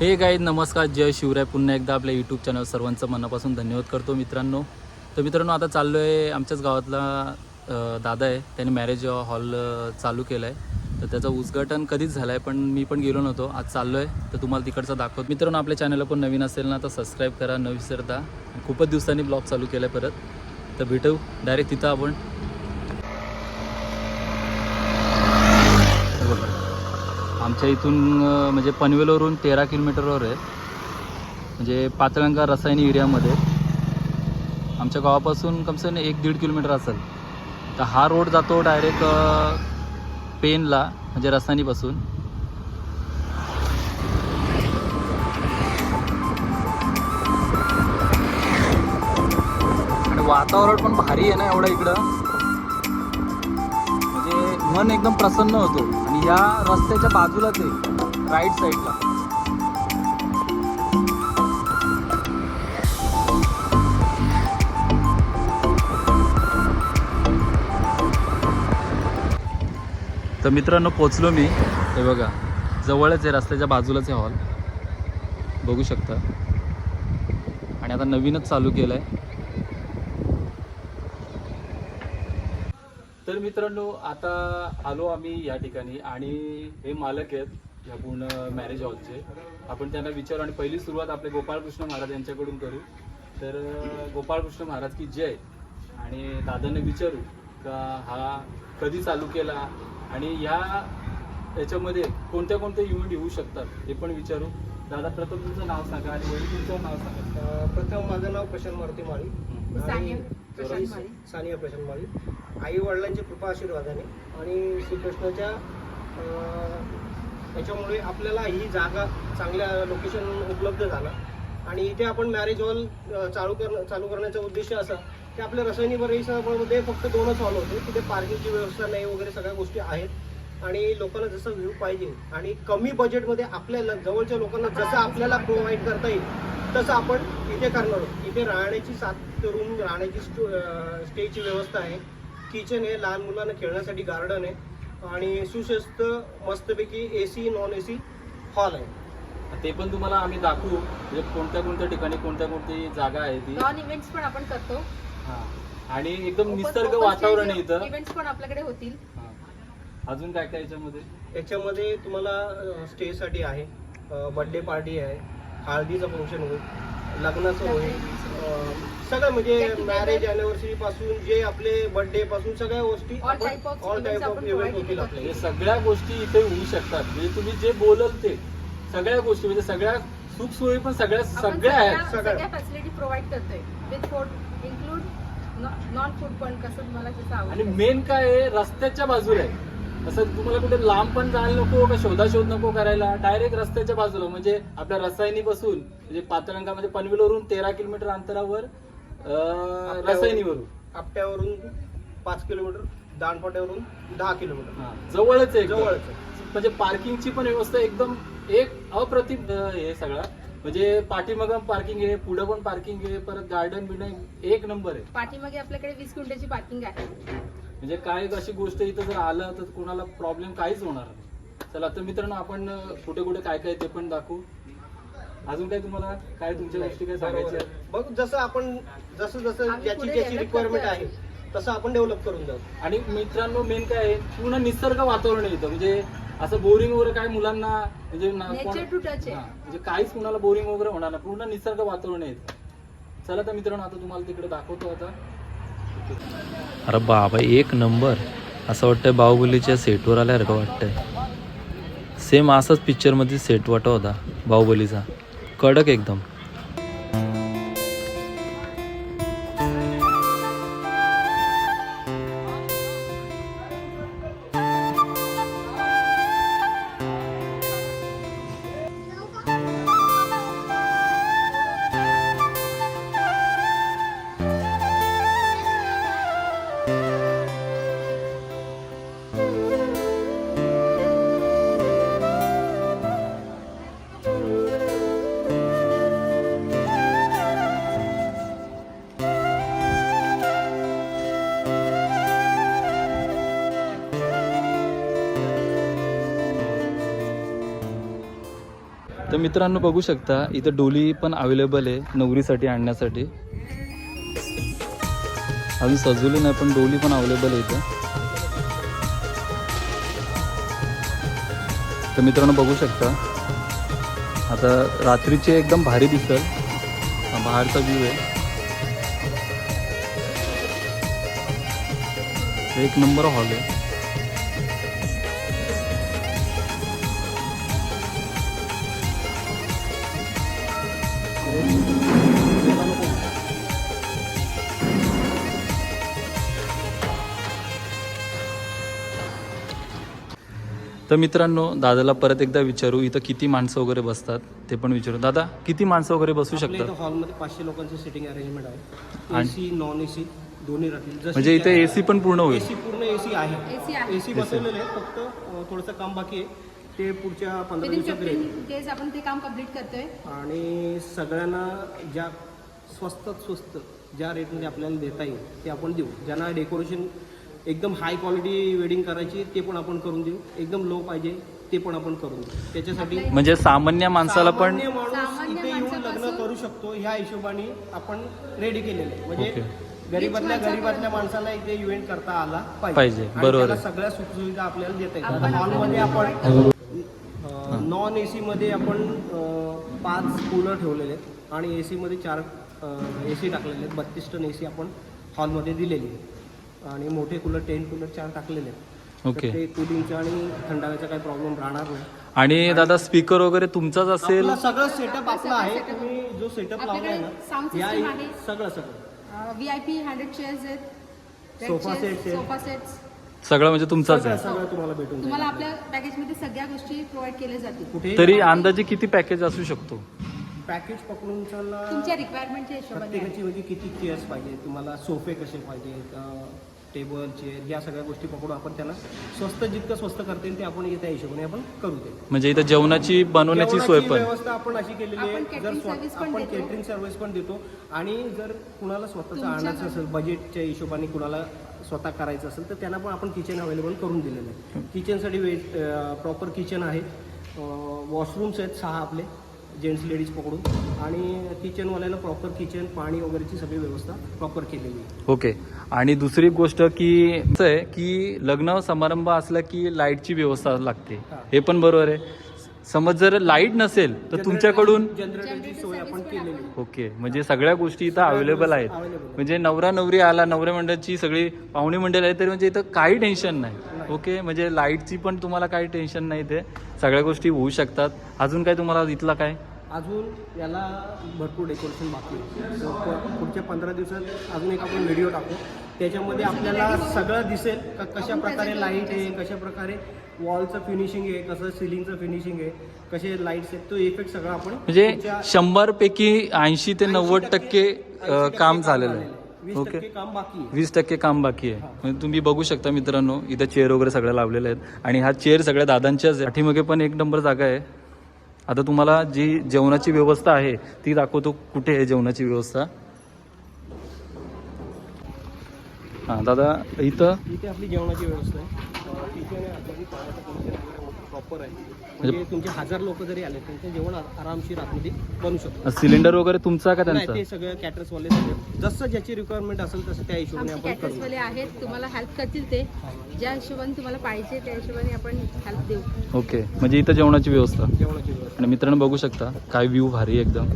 हे गाई नमस्कार जय शिवराय. पुन्हा एकदा आपल्या यूट्यूब चॅनल सर्वांचं मनापासून धन्यवाद करतो मित्रांनो. तर मित्रांनो आता चाललो आहे आमच्याच गावातला दादा आहे. त्याने मॅरेज हॉल चालू केलं आहे तर त्याचं उद्घाटन कधीच झालं आहे पण मी पण गेलो नव्हतो. आज चाललो आहे तर तुम्हाला तिकडचं दाखवत. मित्रांनो आपल्या चॅनलला पण नवीन असेल ना तर सबस्क्राईब करा न विसरता. खूपच दिवसांनी ब्लॉग चालू केला आहे परत. तर भेटू. डायरेक्ट तिथं आपण हे बघा. आमच्या इथून म्हणजे पनवेलवरून तेरा किलोमीटरवर आहे. म्हणजे पातळंगा रसायनी एरियामध्ये. आमच्या गावापासून कमसे कम एक दीड किलोमीटर असेल. तर हा रोड जातो डायरेक्ट पेनला म्हणजे रसायनीपासून. आणि वातावरण पण भारी आहे ना एवढं इकडं. म्हणजे मन एकदम प्रसन्न होतो. या रस्त्याच्या बाजूलाच आहे राईट साईडला तर मित्रांनो पोचलो मी. हे बघा जवळच आहे रस्त्याच्या बाजूलाच आहे हॉल. बघू शकता. आणि आता नवीनच चालू केलं आहे तर मित्रांनो आता आलो आम्ही या ठिकाणी आणि हे मालक आहेत या पूर्ण मॅरेज हॉलचे आपण त्यांना विचारू आणि पहिली सुरुवात आपले गोपाळकृष्ण महाराज यांच्याकडून करू. तर गोपाळकृष्ण महाराज की जय. आणि दादांना विचारू का हा कधी चालू केला आणि या याच्यामध्ये कोणत्या कोणत्या इव्हेंट येऊ शकतात हे पण विचारू. दादा प्रथम तुमचं नाव सांगा आणि वडील तुमचं नाव सांगा. प्रथम माझं नाव प्रशांत मारुती माळी. सानिया प्रशांत माळी. आई वडिलांची कृपा आशीर्वादाने आणि श्रीकृष्णाच्या अ, याच्यामुळे आपल्याला ही जागा चांगल्या लोकेशन उपलब्ध झाला. आणि इथे आपण मॅरेज हॉल चालू करणं चालू करण्याचा उद्देश असा की आपल्या रसायनी परिसरामध्ये फक्त दोनच हॉल होते. तिथे पार्किंगची व्यवस्था नाही वगैरे सगळ्या गोष्टी आहेत. आणि लोकांना जसं व्ह्यू पाहिजे आणि कमी बजेटमध्ये आपल्याला जवळच्या लोकांना जसं आपल्याला प्रोव्हाइड करता येईल तसं आपण इथे करणार आहोत. इथे राहण्याची सात रूम राहण्याची स्टेची व्यवस्था आहे. किचन आहे लहान मुलांना खेळण्यासाठी गार्डन आहे. आणि सुशस्त मस्तपैकी A C non A C hall आहे. ते पण तुम्हाला आम्ही दाखवू. म्हणजे कोणत्या कोणत्या ठिकाणी कोणत्या कोणती जागा आहे ती. नॉन इव्हेंट्स पण आपण करतो. हा. आणि एकदम निसर्ग वातावरण आहे इथं. इव्हेंट्स पण आपल्याकडे होतील. हा. अजून काय काय याच्यामध्ये? याच्यामध्ये तुम्हाला स्टेसाठी आहे. बर्थडे पार्टी आहे. हळदीचं फंक्शन होईल लग्नाचं होईल सगळं म्हणजे. मॅरेज अॅनिव्हर्सरी पासून जे आपले बर्थडे पासून सगळ्या गोष्टी ऑल टाईप ऑफ इव्हेंट होतील करतो. हे सगळ्या गोष्टी इथे होऊ शकतात म्हणजे तुम्ही जे बोलल ते सगळ्या गोष्टी म्हणजे सगळ्या सुख सोयी पण सगळ्या सगळ्या आहेत सगळ्या. फॅसिलिटी प्रोव्हाइड करतोय with food include non food पण कसं तुम्हाला जसं आणि मेन काय आहे रस्त्याच्या बाजूला आहे असं तुम्हाला कुठे लांब पण जायला नको का शोधाशोध नको करायला? डायरेक्ट रस्त्याच्या बाजूला म्हणजे आपल्या रसायनी पासून म्हणजे पातळंगा म्हणजे पनवेलवरून तेरा किलोमीटर अंतरावर अं, रसायनीवरून. आपट्यावरून पाच किलोमीटर दानपाट्यावरून दहा किलोमीटर. हा, जवळच आहे. जवळच आहे. म्हणजे पार्किंगची पण व्यवस्था एकदम एक अप्रतिम अं, हे सगळं. म्हणजे पाठीमाग पार्किंग आहे पुढं पण पार्किंग आहे परत गार्डन बिल्डन एक नंबर आहे. पाठीमागे आपल्याकडे वीस गुंठ्याची पार्किंग आहे. म्हणजे काय अशी गोष्ट इथं जर आलं तर कोणाला प्रॉब्लेम काहीच होणार नाही. चला तर मित्रांनो आपण कुठे कुठे काय काय ते पण दाखवू. अजून काय तुम्हाला काय तुमच्या गोष्टी काय सांगायच्या आहे. बघ जसं आपण जसं जसं ज्याची ज्याची रिक्वायरमेंट. आहे तसं आपण डेव्हलप करून जाऊ. आणि मित्रांनो मेन काय आहे पूर्ण निसर्ग वातावरण आहे इथं. म्हणजे असं बोरिंग वगैरे काय मुलांना म्हणजे ना- कोण- नेचर टू टच हा, आहे म्हणजे काहीच कुणाला बोरिंग वगैरे होणार नाही. पूर्ण निसर्ग वातावरण आहे इथं. चला तर मित्रांनो आता तुम्हाला तिकडे दाखवतो आता. अरे बाबा एक नंबर. असं वाटतं बाहुबलीच्या सेटवर आल्यासारखं वाटतंय? सेम असंच पिक्चरमध्ये सेट वाटा होता बाहुबलीचा. कडक एकदम. मित्रांनो बघू शकता इथं डोली पण अवेलेबल आहे नवरीसाठी आणण्यासाठी. अजून सजवली नाही पण डोली पण अवेलेबल आहे इथं. तर मित्रांनो बघू शकता आता रात्रीचे एकदम भारी दिसल बाहेरचा व्ह्यू आहे. एक नंबर हॉल आहे. तर मित्रांनो दादाला परत एकदा विचारू इथं किती माणसं वगैरे बसतात ते पण विचारू. दादा किती माणसं वगैरे बसू शकतात? हॉलमध्ये पाचशे लोकांची सिटिंग अरेंजमेंट आहे. आणि- एसी नॉन एसी दोन्ही राहतील. म्हणजे इथे एसी पण पूर्ण होईल. एसी पूर्ण एसी आहे. एसी बसवलेले आहे. फक्त थोडंसं काम बाकी आहे. ते पुढच्या पंधरा दिवसात डेज आपण ते काम कंप्लीट करतोय. आणि सगळ्यांना ज्या स्वस्तात स्वस्त ज्या रेटमध्ये आपल्याला देता येईल ते आपण देऊ. ज्यांना डेकोरेशन एकदम हाय क्वालिटी वेडिंग करायची ते पण आपण करून देऊ. एकदम लो पाहिजे ते पण आपण करून देऊ. त्याच्यासाठी म्हणजे सामान्य माणसाला पण सामान्य माणूस सामान्य इथे येऊन लग्न माणसापासून- करू शकतो ह्या हिशोबाने आपण रेडी केलेलं आहे. म्हणजे ओके. गरीबातल्या गरीबातल्या माणसाला इथे इव्हेंट करता आला पाहिजे, आणि बरोबर त्याला आहे. सगळ्या सुखसुविधा आपल्याला देता येतात आपण- हॉलमध्ये आपण नॉन ए मध्ये आपण अं, पाच कूलर ठेवलेले आहेत आणि ए मध्ये चार ए सी टाकलेले आहेत. बत्तीस टन ए सी आपण हॉलमध्ये दिलेली आहे आणि मोठे कूलर टेन कूलर चार टाकलेले आहेत. तर ओके. ते कुलिंगचा आणि थंडाव्याचा काही प्रॉब्लेम राहणार नाही. आणि दादा स्पीकर वगैरे तुमचाच असेल? आपलं सगळं सेटअप आपला आहे. तुम्ही जो सेटअप लावलाय आपल्याकडे sound ना system आहे. सगळं सगळं. V I P hundred chairs आहेत. Sofa sets आहेत. सोफा सेट्स सगळं म्हणजे तुमचाच सगळं आहे. सगळं तुम्हाला भेटून तुम्हाला जाईल आपल्या पॅकेजमध्ये सगळ्या गोष्टी प्रोव्हाइड केल्या जातील. कुठे तरी अंदाजे किती पॅकेज असू शकतो? पॅकेज पकडून चला. तुमच्या रिक्वायरमेंटच्या हिशोबाने. प्रत्येकाची म्हणजे किती चेअर्स पाहिजे? तुम्हाला सोफे कसे पाहिजे टेबल चेअर या सगळ्या गोष्टी पकडून आपण त्याला. स्वस्त जितकं स्वस्त करता येईल ते आपण त्या हिशोबाने आपण करू दे म्हणजे इथं जेवणाची बनवण्याची सोय पण. व्यवस्था आपण अशी केलेली आहे. जर स्व- आपण. केटरिंग सर्व्हिस पण देतो. आणि जर कुणाला स्वतःचं आणायचं असेल बजेटच्या हिशोबाने कुणाला स्वतः करायचं असेल तर त्यांना पण आपण किचन अवेलेबल करून दिलेलं आहे. किचनसाठी वेज प्रॉपर किचन आहे. वॉशरूम्स आहेत सहा आपले. जेंट्स लेडीज पकडून आणि किचनवाल्याला प्रॉपर किचन पाणी वगैरेची सगळी व्यवस्था प्रॉपर केलेली आहे. ओके. आणि दुसरी गोष्ट की असं आहे की लग्न समारंभ असला की लाईटची व्यवस्था लागते. हा. हे पण बरोबर आहे. समज जर लाइट नसेल तर तुमच्याकडून जनरेटरची सोय आपण केलेली आहे. ओके. म्हणजे सगळ्या गोष्टी इथं अवेलेबल आहेत. Available. म्हणजे नवरा नवरी आला नवऱ्या मंडळाची सगळी पाहुणे मंडळ आहे तरी म्हणजे इथं काही टेन्शन नाही. नाही. ओके. म्हणजे लाईटची पण तुम्हाला काही टेन्शन नाही इथे. सगळ्या गोष्टी होऊ शकतात. अजून काय तुम्हाला इथला काय? अजून याला भरपूर डेकोरेशन बाकी पुढच्या पंधरा दिवसात अजून एक आपण व्हिडिओ टाकू. त्याच्यामध्ये आपल्याला सगळं दिसेल का कशा प्रकारे लाइट आहे कशा प्रकारे वॉलचं फिनिशिंग आहे कसं सिलिंगचं फिनिशिंग आहे कसे लाईट्स आहेत तो इफेक्ट सगळा आपण म्हणजे शंभर पैकी ऐंशी ते 80 नव्वद टक्के अ, 80 काम झालेलं आहे. ओके टक्के काम बाकी आहे. वीस टक्के काम बाकी आहे. म्हणजे तुम्ही बघू शकता मित्रांनो इथं चेअर वगैरे सगळ्या लावलेल्या आहेत. आणि ह्या चेअर सगळ्या दादांच्याच आहे. पाठीमागे पण एक नंबर जागा आहे. आता तुम्हाला जी जेवणाची व्यवस्था आहे ती दाखवतो कुठे आहे जेवणाची व्यवस्था. हां दादा इथं? इथे आपली जेवणाची व्यवस्था आहे. प्रॉपर आहे. म्हणजे तुमचे हजार लोक जरी आले तर ते जेवण आरामशीर आतमध्ये बनू शकतो सिलेंडर वगैरे तुमचा का नाही त्यांचा? ते सगळं कॅटर्स वाले सगळे. जसं ज्याची रिक्वायरमेंट असेल तसं त्या हिशोबाने आपण करू. कॅटर्सवाले आहेत तुम्हाला हेल्प करतील ते. ज्या हिशोबाने तुम्हाला पाहिजे त्या हिशोबाने आपण हेल्प देऊ. ओके म्हणजे इथं जेवणाची व्यवस्था. जेवणाची व्यवस्था. आणि मित्रांनो बघू शकता काय व्ह्यू भारी एकदम.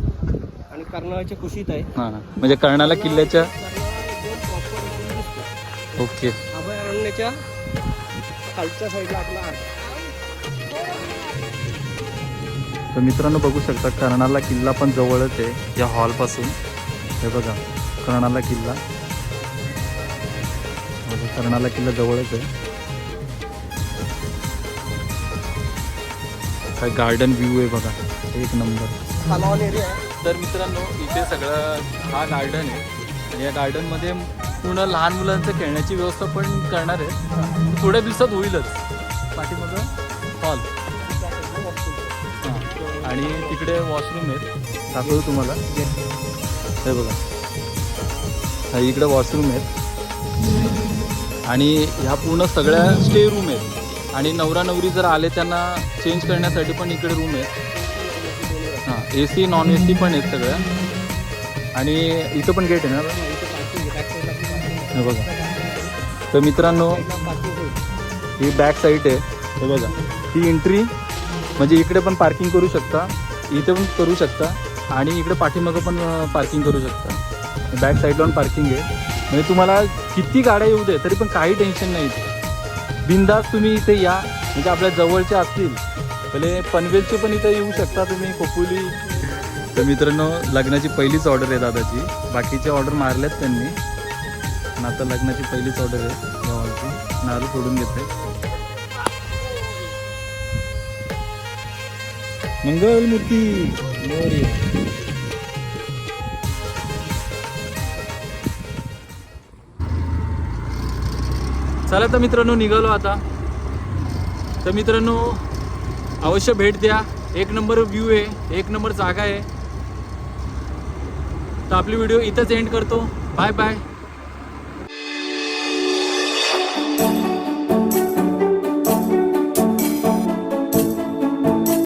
आणि कर्नाळ्याच्या कुशीत आहे. हां म्हणजे कर्णाला किल्ल्याच्या कर्नाळा दिसतो. ओके अभयारण्याच्या खालच्या साईडला आपला तर मित्रांनो बघू शकता कर्णाला किल्ला पण जवळच आहे. या हॉलपासून. हे बघा कर्णाला किल्ला. कर्णाला किल्ला जवळच आहे. काय गार्डन व्ह्यू आहे बघा एक नंबर खालावून एरिया आहे. तर मित्रांनो इथे सगळं हा गार्डन आहे. आणि या गार्डनमध्ये पूर्ण लहान मुलांचं खेळण्याची व्यवस्था पण करणार आहे. थोड्या दिवसात होईलच. पाठीमागं हॉल आणि तिकडे वॉशरूम आहेत. दाखवतो तुम्हाला. हे बघा. हा इकडे वॉशरूम आहेत. आणि ह्या पूर्ण सगळ्या स्टे रूम आहेत. आणि नवरा नवरी जर आले त्यांना चेंज करण्यासाठी पण इकडे रूम आहेत. हां A C non A C पण आहेत सगळ्या. आणि इथं पण गेट आहे ना? हे बघा. तर मित्रांनो ही बॅक साईड आहे. हे बघा. ही एंट्री म्हणजे इकडे पण पार्किंग करू शकता इथे पण करू शकता आणि इकडे पाठीमागं पण पार्किंग करू शकता. बॅक साईडला पण पार्किंग आहे. म्हणजे तुम्हाला किती गाड्या येऊ दे तरी पण काही टेन्शन नाही इथे. बिंदास तुम्ही इथे या. म्हणजे आपल्या जवळच्या असतील पहिले पनवेलचे पण इथे येऊ शकता तुम्ही खोपोली तर मित्रांनो लग्नाची पहिलीच ऑर्डर आहे दादाची. बाकीचे ऑर्डर मारल्यात त्यांनी. पण आता लग्नाची पहिलीच ऑर्डर आहे गावाची. नारू सोडून घेते मंगल मूर्ती. चला तर मित्रांनो निघालो आता. तर मित्रांनो अवश्य भेट द्या. एक नंबर व्ह्यू आहे एक नंबर जागा आहे. तर आपली व्हिडिओ इथंच एंड करतो. Bye bye